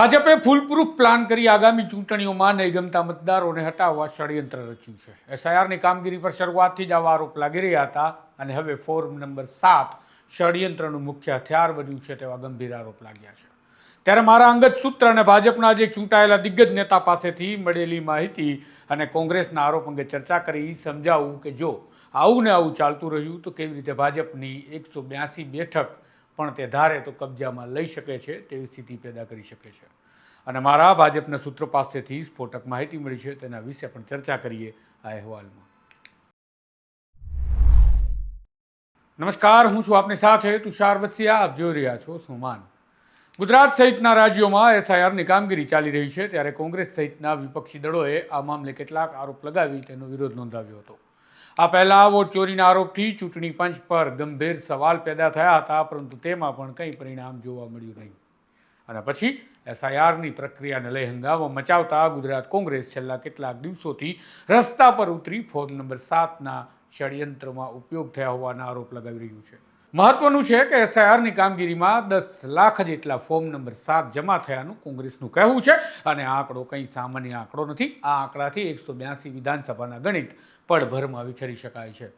ભાજપે foolproof plan કરી આગામી ચૂંટણીઓમાં નહીં ગમતા મતદારોને હટાવવા ષડયંત્ર રચ્યું છે. એસઆઈઆરની કામગીરી પર શરૂઆતથી જ આવા આરોપ લાગી રહ્યા હતા અને હવે ફોર્મ નંબર સાત ષડયંત્રનું મુખ્ય હથિયાર બન્યું છે તેવા ગંભીર આરોપ લાગ્યા છે. ત્યારે મારા અંગત સૂત્ર અને ભાજપના જે ચૂંટાયેલા દિગ્ગજ નેતા પાસેથી મળેલી માહિતી અને કોંગ્રેસના આરોપ અંગે ચર્ચા કરી સમજાવવું કે જો આવું ને આવું ચાલતું રહ્યું તો કેવી રીતે ભાજપની એકસો બ્યાસી બેઠક પણ તે ધારે તો કબજામાં લઈ શકે છે તેવી સ્થિતિ પેદા કરી શકે છે. અને મારા ભાજપના સૂત્રો પાસેથી સ્ફોટક માહિતી મળી છે, તેના વિશે પણ ચર્ચા કરીએ આ અહેવાલમાં. નમસ્કાર, હું છું આપની સાથે તુષાર વસિયા આપ જોઈ રહ્યા છો સુમાન. ગુજરાત સહિતના રાજ્યોમાં એસઆઈઆરની કામગીરી ચાલી રહી છે, ત્યારે કોંગ્રેસ સહિતના વિપક્ષી દળોએ આ મામલે કેટલાક આરોપ લગાવી તેનો વિરોધ નોંધાવ્યો હતો. આ પહેલા વોટ ચોરીના આરોપથી ચૂંટણી પંચ પર ગંભીર સવાલ પેદા થયા હતા, પરંતુ તેમાં પણ કંઈ પરિણામ જોવા મળ્યું નહીં. અને પછી એસઆઈઆરની પ્રક્રિયાને લઈ હંગામો મચાવતા ગુજરાત કોંગ્રેસ છેલ્લા કેટલાક દિવસોથી રસ્તા પર ઉતરી ફોન નંબર સાતના ષડયંત્રમાં ઉપયોગ થયા હોવાના આરોપ લગાવી રહ્યું છે. મહત્વનું છે કે એસઆઈઆરની કામગીરીમાં દસ લાખ જેટલા ફોર્મ નંબર સાત જમા થયાનું કોંગ્રેસનું કહેવું છે અને આ આંકડો કંઈ સામાન્ય આંકડો નથી. આ આંકડાથી એકસો બ્યાસી વિધાનસભાના ગણિત પડભરમાં વિખેરી શકાય છે.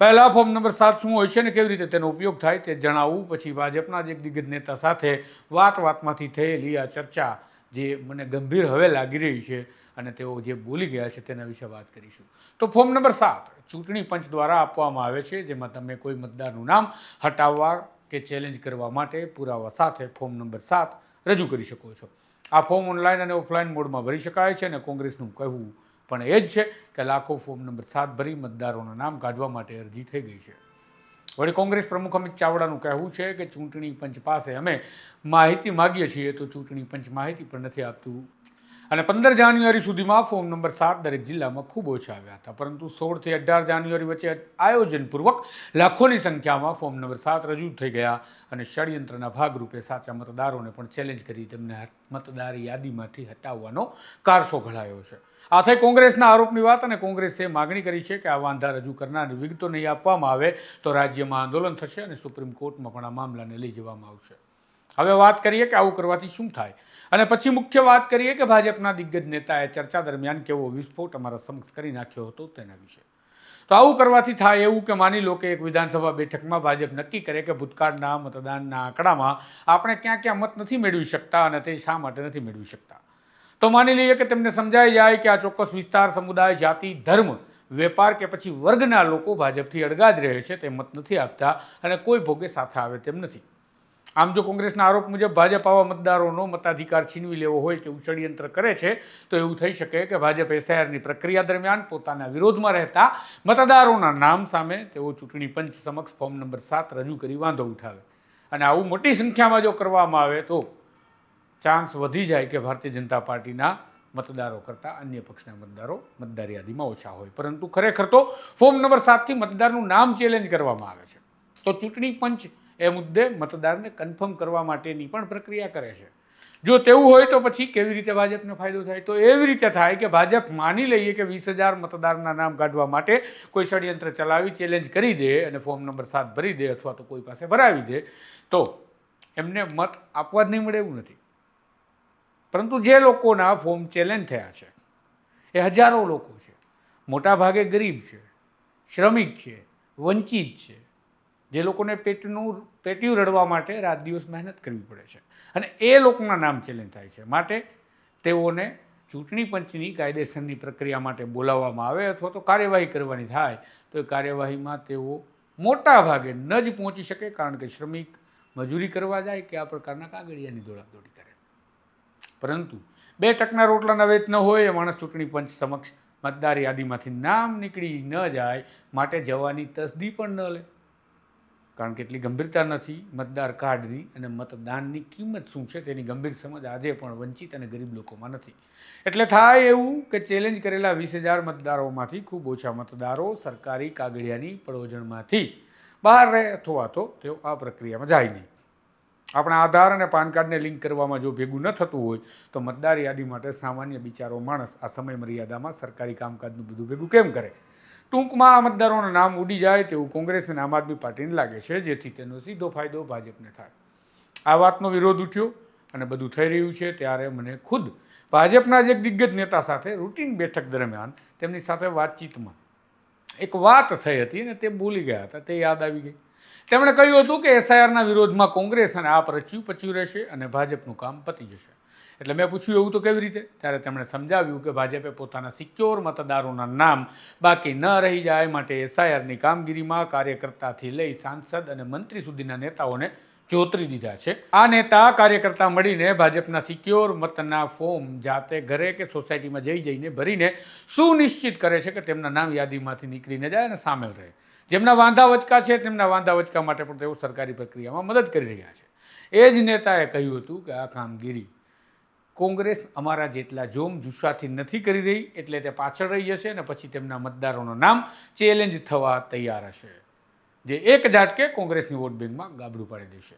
પહેલા ફોર્મ નંબર સાત શું હોય છે ને કેવી રીતે તેનો ઉપયોગ થાય તે જણાવવું પછી ભાજપના જ એક દિગ્ગજ નેતા સાથે વાત વાતમાંથી થયેલી આ ચર્ચા જે મને ગંભીર હવે લાગી રહી છે અને તેઓ જે બોલી ગયા છે તેના વિશે વાત કરીશું. તો ફોર્મ નંબર સાત, ચૂંટણી પંચ દ્વારા આપવામાં આવે છે, જેમાં તમે કોઈ મતદારનું નામ હટાવવા કે ચેલેન્જ કરવા માટે પુરાવા સાથે ફોર્મ નંબર સાત રજૂ કરી શકો છો. આ ફોર્મ ઓનલાઈન અને ઓફલાઈન મોડમાં ભરી શકાય છે અને કોંગ્રેસનું કહેવું પણ એ જ છે કે લાખો ફોર્મ નંબર સાત ભરી મતદારોના નામ કાઢવા માટે અરજી થઈ ગઈ છે. વળી કોંગ્રેસ પ્રમુખ અમિત ચાવડાનું કહેવું છે કે ચૂંટણી પંચ પાસે અમે માહિતી માગીએ છીએ તો ચૂંટણી પંચ માહિતી પણ નથી આપતું. અને પંદર જાન્યુઆરી સુધીમાં ફોર્મ નંબર સાત દરેક જિલ્લામાં ખૂબ ઓછા આવ્યા હતા. પરંતુ સોળથી અઢાર જાન્યુઆરી વચ્ચે આયોજનપૂર્વક લાખોની સંખ્યામાં ફોર્મ નંબર સાત રજૂ થઈ ગયા અને ષડયંત્રના ભાગરૂપે સાચા મતદારોને પણ ચેલેન્જ કરી તેમને મતદાર યાદીમાંથી હટાવવાનો કારસો ઘડાયો છે. આ થઈ કોંગ્રેસના આરોપની વાત અને કોંગ્રેસે માગણી કરી છે કે આ વાંધા રજૂ કરનારની વિગતો નહીં આપવામાં આવે તો રાજ્યમાં આંદોલન થશે અને સુપ્રીમ કોર્ટમાં પણ આ મામલાને લઈ જવામાં આવશે. હવે વાત કરીએ કે આવું કરવાથી શું થાય? અને પછી મુખ્ય વાત કરીએ કે ભાજપના દિગ્ગજ નેતાએ ચર્ચા દરમિયાન કેવો વિસ્ફોટ અમારા સમક્ષ કરી નાખ્યો હતો તેના વિશે. તો આવું કરવાથી થાય એવું કે માની લો કે એક વિધાનસભા બેઠકમાં ભાજપ નક્કી કરે કે ભૂતકાળના મતદાનના આંકડામાં આપણે ક્યાં ક્યાં મત નથી મેળવી શકતા અને તે શા માટે નથી મેળવી શકતા? તો માની લઈએ કે તેમને સમજાઈ જાય કે આ ચોક્કસ વિસ્તાર, સમુદાય, જાતિ, ધર્મ, વેપાર કે પછી વર્ગના લોકો ભાજપથી અડગા જ રહે છે તે મત નથી આપતા અને કોઈ ભોગે સાથે આવે તેમ નથી. આમ જો કોંગ્રેસના આરોપ મુજબ ભાજપ આવા મતદારોનો મતાધિકાર છીનવી લેવો હોય કે ષડયંત્ર કરે છે, તો એવું થઈ શકે કે ભાજપ એસઆઈઆરની પ્રક્રિયા દરમિયાન પોતાના વિરોધમાં રહેતા મતદારોના નામ સામે તેઓ ચૂંટણી પંચ સમક્ષ ફોર્મ નંબર સાત રજૂ કરી વાંધો ઉઠાવે. અને આવું મોટી સંખ્યામાં જો કરવામાં આવે તો ચાન્સ વધી જાય કે ભારતીય જનતા પાર્ટીના મતદારો કરતાં અન્ય પક્ષના મતદારો મતદાર યાદીમાં ઓછા હોય. પરંતુ ખરેખર તો ફોર્મ નંબર સાતથી મતદારનું નામ ચેલેન્જ કરવામાં આવે છે. તો ચૂંટણી પંચ એ મુદ્દે મતદારને કન્ફર્મ કરવા માટેની પણ પ્રક્રિયા કરે છે. જો તેવું હોય તો પછી કેવી રીતે ભાજપને ફાયદો થાય? તો એવી રીતે થાય કે ભાજપ માની લઈએ કે વીસ હજાર મતદારના નામ કાઢવા માટે કોઈ ષડયંત્ર ચલાવી, ચેલેન્જ કરી દે અને ફોર્મ નંબર સાત ભરી દે અથવા તો કોઈ પાસે ભરાવી દે, તો એમને મત આપવા જ નહીં મળે એવું નથી. પરંતુ જે લોકોના ફોર્મ ચેલેન્જ થયા છે, એ હજારો લોકો છે. મોટાભાગે ગરીબ છે, શ્રમિક છે, વંચિત છે. જે લોકોને પેટનું, પેટીયું રડવા માટે રાત દિવસ મહેનત કરવી પડે છે. અને એ લોકોના નામ ચેલેન્જ થાય છે. માટે તેઓને ચૂંટણી પંચની કાયદેસરની પ્રક્રિયા માટે બોલાવવામાં આવે અથવા તો કાર્યવાહી કરવાની થાય, તો એ કાર્યવાહીમાં તેઓ મોટા ભાગે ન જ પહોંચી શકે, કારણ કે શ્રમિક મજૂરી કરવા જાય કે આ પ્રકારના કાગળિયાની દોડાદોડી કરે. પરંતુ બે ટકના રોટલાના વેચ ન હોય એ માણસ ચૂંટણી પંચ સમક્ષ મતદાર યાદીમાંથી નામ નીકળી ન જાય માટે જવાની તસદી પણ ન લે. કારણ કે એટલી ગંભીરતા નથી મતદાર કાર્ડની અને મતદાનની કિંમત શું છે તેની ગંભીર સમજ આજે પણ વંચિત અને ગરીબ લોકોમાં નથી. એટલે થાય એવું કે ચેલેન્જ કરેલા વીસ હજાર મતદારોમાંથી ખૂબ ઓછા મતદારો સરકારી કાગળિયાની પ્રયોજનમાંથી બહાર રહે અથવા તો તેઓ આ પ્રક્રિયામાં જાય નહીં. આપણા આધાર અને પાન કાર્ડને લિંક કરવામાં જો ભેગું ન થતું હોય, તો મતદાર યાદી માટે સામાન્ય બિચારો માણસ આ સમય મર્યાદામાં સરકારી કામકાજનું બધું ભેગું કેમ કરે? ટૂંકમાં આ મતદારોના નામ ઉડી જાય તેવું કોંગ્રેસ અને આમ આદમી પાર્ટીને લાગે છે, જેથી તેનો સીધો ફાયદો ભાજપને થાય. આ વાતનો વિરોધ ઉઠ્યો અને બધું થઈ રહ્યું છે ત્યારે મને ખુદ ભાજપના જ એક દિગ્ગજ નેતા સાથે રૂટીન બેઠક દરમિયાન તેમની સાથે વાતચીતમાં એક વાત થઈ હતી અને તે ભૂલી ગયા હતા, તે યાદ આવી ગઈ. તેમણે કહ્યું હતું કે એસઆઈઆરના વિરોધમાં કોંગ્રેસ અને આપ રચ્યું પચ્યું રહેશે અને ભાજપનું કામ પતી જશે. એટલે મેં પૂછ્યું એવું તો કેવી રીતે? ત્યારે તેમણે સમજાવ્યું કે ભાજપે પોતાના સિક્યોર મતદારોના નામ બાકી ન રહી જાય માટે એસઆઈઆરની કામગીરીમાં કાર્યકર્તાથી લઈ સાંસદ અને મંત્રી સુધીના નેતાઓને ચોતરી દીધા છે. આ નેતા, કાર્યકર્તા મળીને ભાજપના સિક્યોર મતના ફોર્મ જાતે ઘરે કે સોસાયટીમાં જઈ જઈને ભરીને સુનિશ્ચિત કરે છે કે તેમના નામ યાદીમાંથી નીકળીને જાય અને સામેલ રહે. જેમના વાંધા વચકા છે, તેમના વાંધા વચકા માટે પણ તેઓ સરકારી પ્રક્રિયામાં મદદ કરી રહ્યા છે. એ જ નેતાએ કહ્યું હતું કે આ કામગીરી કોંગ્રેસ અમારા જેટલા જોમ જુસ્સાથી નથી કરી રહી, એટલે તે પાછળ રહી જશે અને પછી તેમના મતદારોનું નામ ચેલેન્જ થવા તૈયાર હશે. જે એક ઝાટકે કોંગ્રેસની વોટ બેંકમાં ગાબડું પાડી દેશે.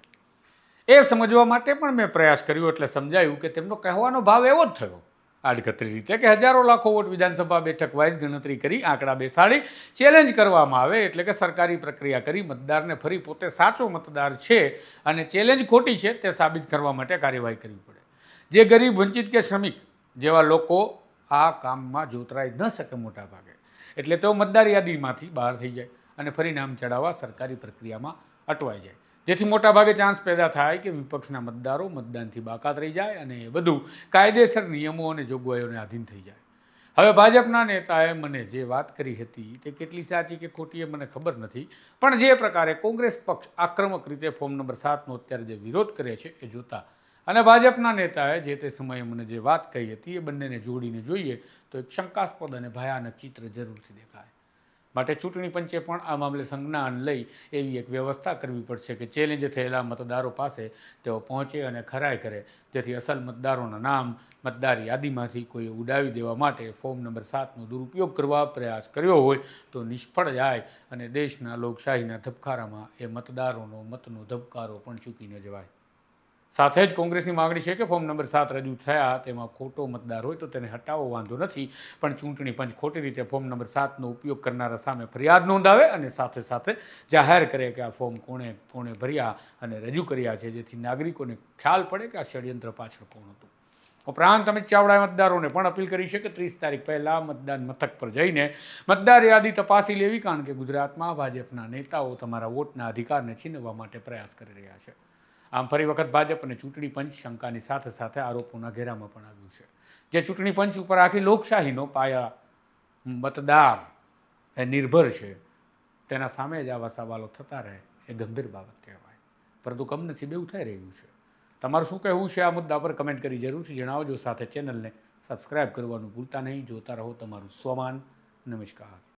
એ સમજવા માટે પણ મેં પ્રયાસ કર્યો, એટલે સમજાયું કે તેમનો કહેવાનો ભાવ એવો જ થયો આડકતરી રીતે કે હજારો લાખો વોટ વિધાનસભા બેઠક વાઇઝ ગણતરી કરી આંકડા બેસાડી ચેલેન્જ કરવામાં આવે એટલે કે સરકારી પ્રક્રિયા કરી મતદારને ફરી પોતે સાચો મતદાર છે અને ચેલેન્જ ખોટી છે તે સાબિત કરવા માટે કાર્યવાહી કરવી પડે. જે ગરીબ, વંચિત કે શ્રમિક જેવા લોકો આ કામમાં જોતરાઈ ન શકે મોટા ભાગે. એટલે તેઓ મતદાર યાદીમાંથી બહાર થઈ જાય અને ફરી નામ ચડાવવા સરકારી પ્રક્રિયામાં અટવાઈ જાય. જેથી મોટા ભાગે ચાન્સ પેદા થાય કે વિપક્ષના મતદારો મતદાનથી બાકાત રહી જાય અને એ બધું કાયદેસર નિયમો અને જોગવાઈઓને આધીન થઈ જાય. હવે ભાજપના નેતાએ મને જે વાત કરી હતી તે કેટલી સાચી કે ખોટી એ મને ખબર નથી, પણ જે પ્રકારે કોંગ્રેસ પક્ષ આક્રમક રીતે ફોર્મ નંબર સાતનો અત્યારે જે વિરોધ કરે છે એ જોતા અને ભાજપના નેતાએ જે તે સમયે મને જે વાત કહી હતી એ બંનેને જોડીને જોઈએ તો એક શંકાસ્પદ અને ભયાનક ચિત્ર જરૂરથી દેખાય. માટે ચૂંટણી પંચે પણ આ મામલે સંજ્ઞાન લઈ એવી એક વ્યવસ્થા કરવી પડશે કે ચેલેન્જ થયેલા મતદારો પાસે તેઓ પહોંચે અને ખરાઈ કરે. જેથી અસલ મતદારોના નામ મતદાર યાદીમાંથી કોઈએ ઉડાવી દેવા માટે ફોર્મ નંબર સાતનો દુરુપયોગ કરવા પ્રયાસ કર્યો હોય તો નિષ્ફળ જાય અને દેશના લોકશાહીના ધબકારામાં એ મતદારોનો મતનો ધબકારો પણ ચૂકી ન જવાય. સાથે જ કોંગ્રેસની માગણી છે કે ફોર્મ નંબર સાત રજૂ થયા, તેમાં ખોટો મતદાર હોય તો તેને હટાવવો વાંધો નથી, પણ ચૂંટણી પંચ ખોટી રીતે ફોર્મ નંબર સાતનો ઉપયોગ કરનારા સામે ફરિયાદ નોંધાવે અને સાથે સાથે જાહેર કરે કે આ ફોર્મ કોણે કોણે ભર્યા અને રજૂ કર્યા છે, જેથી નાગરિકોને ખ્યાલ પડે કે આ ષડયંત્ર પાછળ કોણ હતું. ઉપરાંત અમિત ચાવડાએ મતદારોને પણ અપીલ કરી છે કે ત્રીસ તારીખ પહેલાં મતદાન મથક પર જઈને મતદાર યાદી તપાસી લેવી, કારણ કે ગુજરાતમાં ભાજપના નેતાઓ તમારા વોટના અધિકારને છીનવવા માટે પ્રયાસ કરી રહ્યા છે. આમ ફરી વખત ભાજપ અને ચૂંટણી પંચ શંકાની સાથે સાથે આરોપોના ઘેરામાં પણ આવ્યું છે. જે ચૂંટણી પંચ ઉપર આખી લોકશાહીનો પાયા મતદાર એ નિર્ભર છે, તેના સામે જ આવા સવાલો થતા રહે એ ગંભીર બાબત કહેવાય. પરંતુ કમનસીબે એવું થઈ રહ્યું છે. તમારું શું કહેવું છે આ મુદ્દા પર કમેન્ટ કરી જરૂરથી જણાવજો. સાથે ચેનલને સબસ્ક્રાઇબ કરવાનું ભૂલતા નહીં. જોતા રહો તમારું સ્વમાન. નમસ્કાર.